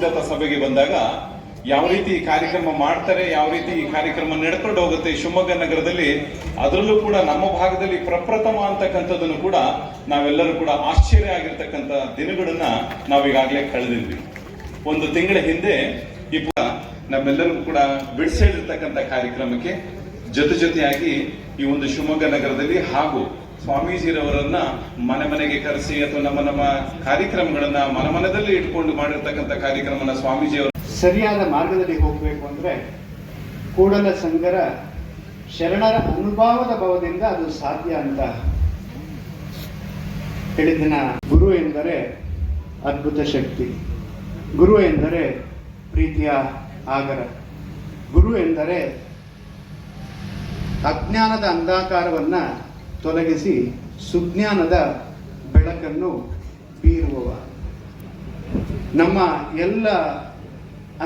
ಸಿದ್ಧತಾ ಸಭೆಗೆ ಬಂದಾಗ ಯಾವ ರೀತಿ ಈ ಕಾರ್ಯಕ್ರಮ ಮಾಡ್ತಾರೆ, ಯಾವ ರೀತಿ ಈ ಕಾರ್ಯಕ್ರಮ ನಡ್ಕೊಂಡು ಹೋಗುತ್ತೆ ಶಿವಮೊಗ್ಗ ನಗರದಲ್ಲಿ, ಅದರಲ್ಲೂ ಕೂಡ ನಮ್ಮ ಭಾಗದಲ್ಲಿ ಪ್ರಪ್ರಥಮ ಅಂತಕ್ಕಂಥದ್ದನ್ನು ಕೂಡ ನಾವೆಲ್ಲರೂ ಕೂಡ ಆಶ್ಚರ್ಯ ಆಗಿರ್ತಕ್ಕಂಥ ದಿನಗಳನ್ನ ನಾವೀಗಾಗಲೇ ಕಳೆದಿದ್ವಿ. ಒಂದು ತಿಂಗಳ ಹಿಂದೆ ಈ ಪುಟ ನಮ್ಮೆಲ್ಲರಿಗೂ ಕೂಡ ಬಿಡಿಸಿರ್ತಕ್ಕಂಥ ಕಾರ್ಯಕ್ರಮಕ್ಕೆ ಜೊತೆ ಜೊತೆಯಾಗಿ ಈ ಒಂದು ಶಿವಮೊಗ್ಗ ನಗರದಲ್ಲಿ ಹಾಗೂ ಸ್ವಾಮೀಜಿರವರನ್ನ ಮನೆ ಮನೆಗೆ ಕರೆಸಿ ಅಥವಾ ನಮ್ಮ ನಮ್ಮ ಕಾರ್ಯಕ್ರಮಗಳನ್ನ ಮನ ಮನದಲ್ಲಿ ಇಟ್ಕೊಂಡು ಮಾಡಿರ್ತಕ್ಕಂಥ ಕಾರ್ಯಕ್ರಮನ ಸ್ವಾಮೀಜಿಯವರು ಸರಿಯಾದ ಮಾರ್ಗದಲ್ಲಿ ಹೋಗಬೇಕು ಅಂದ್ರೆ ಕೂಡಲ ಸಂಗರ ಶರಣರ ಅನುಭವದ ಭಾವದಿಂದ ಅದು ಸಾಧ್ಯ ಅಂತ ಹೇಳಿದಿನ ಗುರು ಎಂದರೆ ಅದ್ಭುತ ಶಕ್ತಿ. ಗುರು ಎಂದರೆ ಪ್ರೀತಿಯ ಆಗರ. ಗುರು ಎಂದರೆ ಅಜ್ಞಾನದ ಅಂಧಾಕಾರವನ್ನ ತೊಲಗಿಸಿ ಸುಜ್ಞಾನದ ಬೆಳಕನ್ನು ಬೀರುವವ. ನಮ್ಮ ಎಲ್ಲ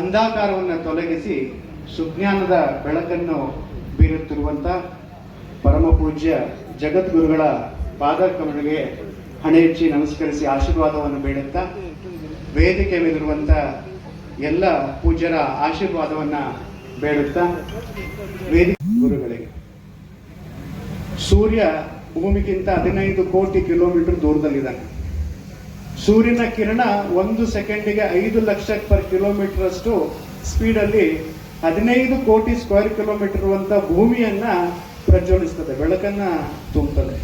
ಅಂಧಾಕಾರವನ್ನು ತೊಲಗಿಸಿ ಸುಜ್ಞಾನದ ಬೆಳಕನ್ನು ಬೀರುತ್ತಿರುವಂಥ ಪರಮ ಪೂಜ್ಯ ಜಗದ್ಗುರುಗಳ ಪಾದಕಮಳಿಗೆ ಹಣೆ ಹೆಚ್ಚಿ ನಮಸ್ಕರಿಸಿ ಆಶೀರ್ವಾದವನ್ನು ಬೇಡುತ್ತಾ ವೇದಿಕೆ ಮೇಲಿರುವಂಥ ಎಲ್ಲ ಪೂಜ್ಯರ ಆಶೀರ್ವಾದವನ್ನು ಬೇಡುತ್ತಾ ವೇದಿಕೆ ಗುರುಗಳಿಗೆ. ಸೂರ್ಯ ಭೂಮಿಗಿಂತ ಹದಿನೈದು ಕೋಟಿ ಕಿಲೋಮೀಟರ್ ದೂರದಲ್ಲಿದ್ದಾನೆ. ಸೂರ್ಯನ ಕಿರಣ ಒಂದು ಸೆಕೆಂಡಿಗೆ ಐದು ಲಕ್ಷ ಪರ್ ಕಿಲೋಮೀಟರ್ ಅಷ್ಟು ಸ್ಪೀಡಲ್ಲಿ ಹದಿನೈದು ಕೋಟಿ ಸ್ಕ್ವೇರ್ ಕಿಲೋಮೀಟರ್ ಇರುವಂತ ಭೂಮಿಯನ್ನ ಪ್ರಜ್ವಲಿಸ್ತದೆ, ಬೆಳಕನ್ನ ತುಂಬುತ್ತದೆ.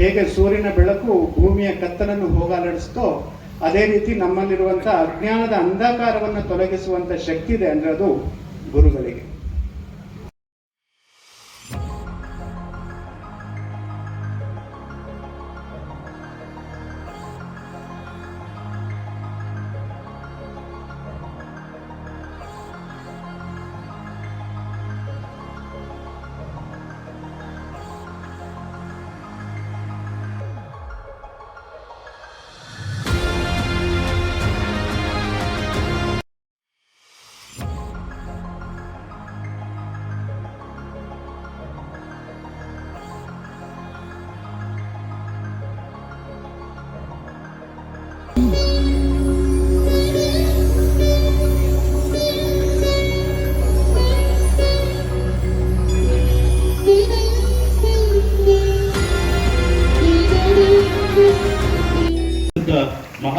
ಹೇಗೆ ಸೂರ್ಯನ ಬೆಳಕು ಭೂಮಿಯ ಕತ್ತಲನ್ನು ಹೋಗಲಾಡಿಸ್ತೋ ಅದೇ ರೀತಿ ನಮ್ಮಲ್ಲಿರುವಂತಹ ಅಜ್ಞಾನದ ಅಂಧಕಾರವನ್ನು ತೊಲಗಿಸುವಂತ ಶಕ್ತಿ ಇದೆ ಅಂದ್ರೆ ಅದು ಗುರುಗಳಿಗೆ.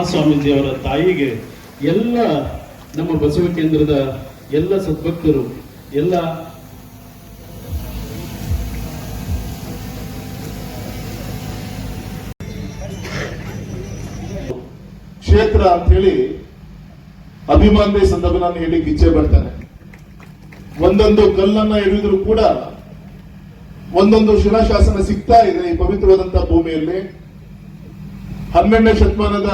ಮಹಾಸ್ವಾಮೀಜಿಯವರ ತಾಯಿಗೆ ಎಲ್ಲ ನಮ್ಮ ಬಸವ ಕೇಂದ್ರದ ಎಲ್ಲ ಸದ್ಭಕ್ತರು, ಎಲ್ಲ ಕ್ಷೇತ್ರ ಅಂತ ಹೇಳಿ ಅಭಿಮಾನಿ ಸಂದರ್ಭ ನಾನು ಹೇಳಿ ಇಚ್ಛೆ ಬರ್ತಾನೆ ಒಂದೊಂದು ಕಲ್ಲನ್ನ ಎಳಿದ್ರು ಕೂಡ ಒಂದೊಂದು ಶಿಲಾಶಾಸನ ಸಿಗ್ತಾ ಇದೆ ಈ ಪವಿತ್ರವಾದಂತಹ ಭೂಮಿಯಲ್ಲಿ. ಹನ್ನೆರಡನೇ ಶತಮಾನದ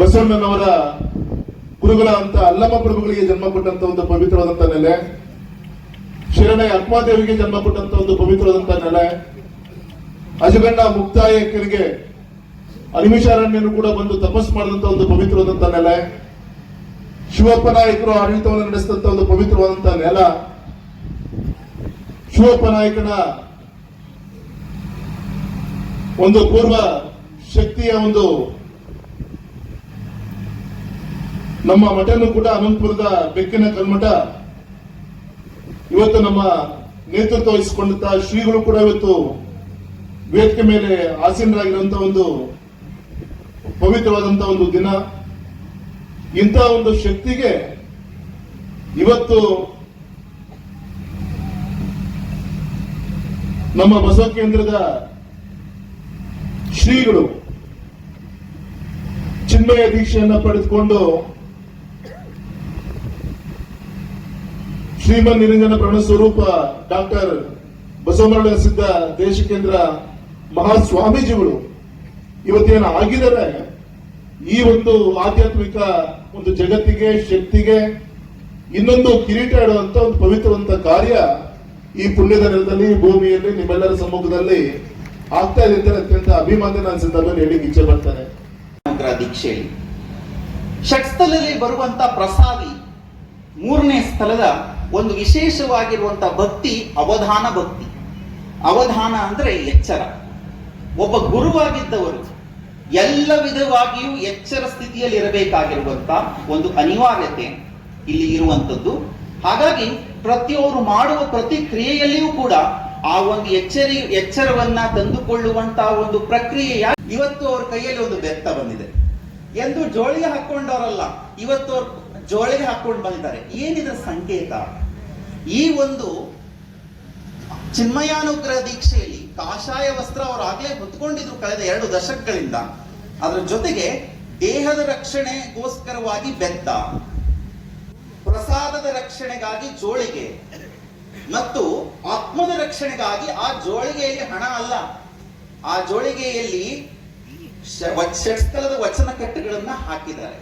ಬಸವಣ್ಣನವರ ಗುರುಗಳ ಅಂತ ಅಲ್ಲಮ್ಮ ಪ್ರಭುಗಳಿಗೆ ಜನ್ಮ ಕೊಟ್ಟಂತ ಒಂದು ಪವಿತ್ರವಾದಂತ ನೆಲೆ ಶಿರಣೆ ಅಕ್ಮಾದೇವಿಗೆ ಜನ್ಮ ಕೊಟ್ಟಂತ ಒಂದು ಪವಿತ್ರವಾದಂತ ನೆಲೆ ಅಜಗಣ್ಣ ಮುಕ್ತಾಯಕರಿಗೆ ಅನಿಮಿಷಾರಣ್ಯನು ಕೂಡ ಬಂದು ತಪಸ್ ಮಾಡಿದಂತ ಒಂದು ಪವಿತ್ರವಾದಂತ ನೆಲೆ, ಶಿವಪ್ಪ ನಾಯಕರು ಆಡಳಿತವನ್ನು ನಡೆಸಿದಂತ ಒಂದು ಪವಿತ್ರವಾದಂತ ನೆಲ. ಶಿವಪ್ಪ ನಾಯಕನ ಒಂದು ಪೂರ್ವ ಶಕ್ತಿಯ ಒಂದು ನಮ್ಮ ಮಠನು ಕೂಡ ಅನಂತಪುರದ ಬೆಕ್ಕಿನ ಕಲ್ಮಠ ಇವತ್ತು ನಮ್ಮ ನೇತೃತ್ವ ವಹಿಸಿಕೊಂಡಂತಹ ಶ್ರೀಗಳು ಕೂಡ ಇವತ್ತು ವೇದಿಕೆ ಮೇಲೆ ಆಸೀನರಾಗಿರುವಂತಹ ಒಂದು ಪವಿತ್ರವಾದಂತಹ ಒಂದು ದಿನ. ಇಂತಹ ಒಂದು ಶಕ್ತಿಗೆ ಇವತ್ತು ನಮ್ಮ ಬಸವ ಕೇಂದ್ರದ ಶ್ರೀಗಳು ಚಿನ್ಮಯ ದೀಕ್ಷೆಯನ್ನು ಪಡೆದುಕೊಂಡು ಶ್ರೀಮನ್ ನಿರಂಜನ ಪ್ರಣ ಸ್ವರೂಪ ಡಾಕ್ಟರ್ ಬಸವಮರಳ ಸಿದ್ಧ ದೇಶಕೇಂದ್ರ ಮಹಾಸ್ವಾಮೀಜಿಗಳು, ಇವತ್ತೇನು ಆಗಿದ್ದಾರೆ? ಈ ಒಂದು ಆಧ್ಯಾತ್ಮಿಕ ಒಂದು ಜಗತ್ತಿಗೆ, ಶಕ್ತಿಗೆ, ಇನ್ನೊಂದು ಕಿರೀಟ ಇಡುವಂತ ಒಂದು ಪವಿತ್ರವಂತ ಕಾರ್ಯ ಈ ಪುಣ್ಯದ ನೆಲದಲ್ಲಿ ಭೂಮಿಯಲ್ಲಿ, ನಿಮ್ಮೆಲ್ಲರ ಸಮ್ಮುಖದಲ್ಲಿ ಆಗ್ತಾ ಇದೆ ಅಂತ ಅತ್ಯಂತ ಅಭಿಮಾನ ನಾನು ಸಂದರ್ಭದಲ್ಲಿ ಹೇಳಿ ಇಚ್ಛೆ ಬರ್ತಾರೆ ದೀಕ್ಷೆ ದೀಕ್ಷೆಯಲ್ಲಿ ಷಟ್ಸ್ಥಲದಲ್ಲಿ ಬರುವಂತ ಪ್ರಸಾದಿ ಮೂರನೇ ಸ್ಥಳದ ಒಂದು ವಿಶೇಷವಾಗಿರುವಂಥ ಭಕ್ತಿ, ಅವಧಾನ ಭಕ್ತಿ. ಅವಧಾನ ಅಂದ್ರೆ ಎಚ್ಚರ. ಒಬ್ಬ ಗುರುವಾಗಿದ್ದವರು ಎಲ್ಲ ವಿಧವಾಗಿಯೂ ಎಚ್ಚರ ಸ್ಥಿತಿಯಲ್ಲಿ ಇರಬೇಕಾಗಿರುವಂತ ಒಂದು ಅನಿವಾರ್ಯತೆ ಇಲ್ಲಿ ಇರುವಂತದ್ದು ಹಾಗಾಗಿ ಪ್ರತಿಯೊಬ್ಬರು ಮಾಡುವ ಪ್ರತಿ ಕ್ರಿಯೆಯಲ್ಲಿಯೂ ಕೂಡ ಆ ಒಂದು ಎಚ್ಚರಿ, ಎಚ್ಚರವನ್ನ ತಂದುಕೊಳ್ಳುವಂತಹ ಒಂದು ಪ್ರಕ್ರಿಯೆಯ ಇವತ್ತು ಅವ್ರ ಕೈಯಲ್ಲಿ ಒಂದು ಬೆತ್ತ ಬಂದಿದೆ. ಎಂದು ಜೋಳಿಗೆ ಹಾಕೊಂಡವರಲ್ಲ. ಇವತ್ತು ಅವ್ರು ಜೋಳಿಗೆ ಹಾಕೊಂಡು ಬಂದಿದ್ದಾರೆ. ಏನಿದ್ರ ಸಂಕೇತ? ಈ ಒಂದು ಚಿನ್ಮಯಾನುಗ್ರಹ ದೀಕ್ಷೆಯಲ್ಲಿ ಕಾಷಾಯ ವಸ್ತ್ರ ಅವರು ಆಗಲೇ ಹೊತ್ಕೊಂಡಿದ್ರು ಕಳೆದ ಎರಡು ದಶಕಗಳಿಂದ. ಅದರ ಜೊತೆಗೆ ದೇಹದ ರಕ್ಷಣೆಗೋಸ್ಕರವಾಗಿ ಬೆತ್ತ ಪ್ರಸಾದದ ರಕ್ಷಣೆಗಾಗಿ ಜೋಳಿಗೆ ಮತ್ತು ಆತ್ಮದ ರಕ್ಷಣೆಗಾಗಿ ಆ ಜೋಳಿಗೆಯಲ್ಲಿ ಹಣ ಅಲ್ಲ. ಆ ಜೋಳಿಗೆಯಲ್ಲಿ ಷಟ್ಸ್ಥಲದ ವಚನ ಕಟ್ಟುಗಳನ್ನ ಹಾಕಿದ್ದಾರೆ.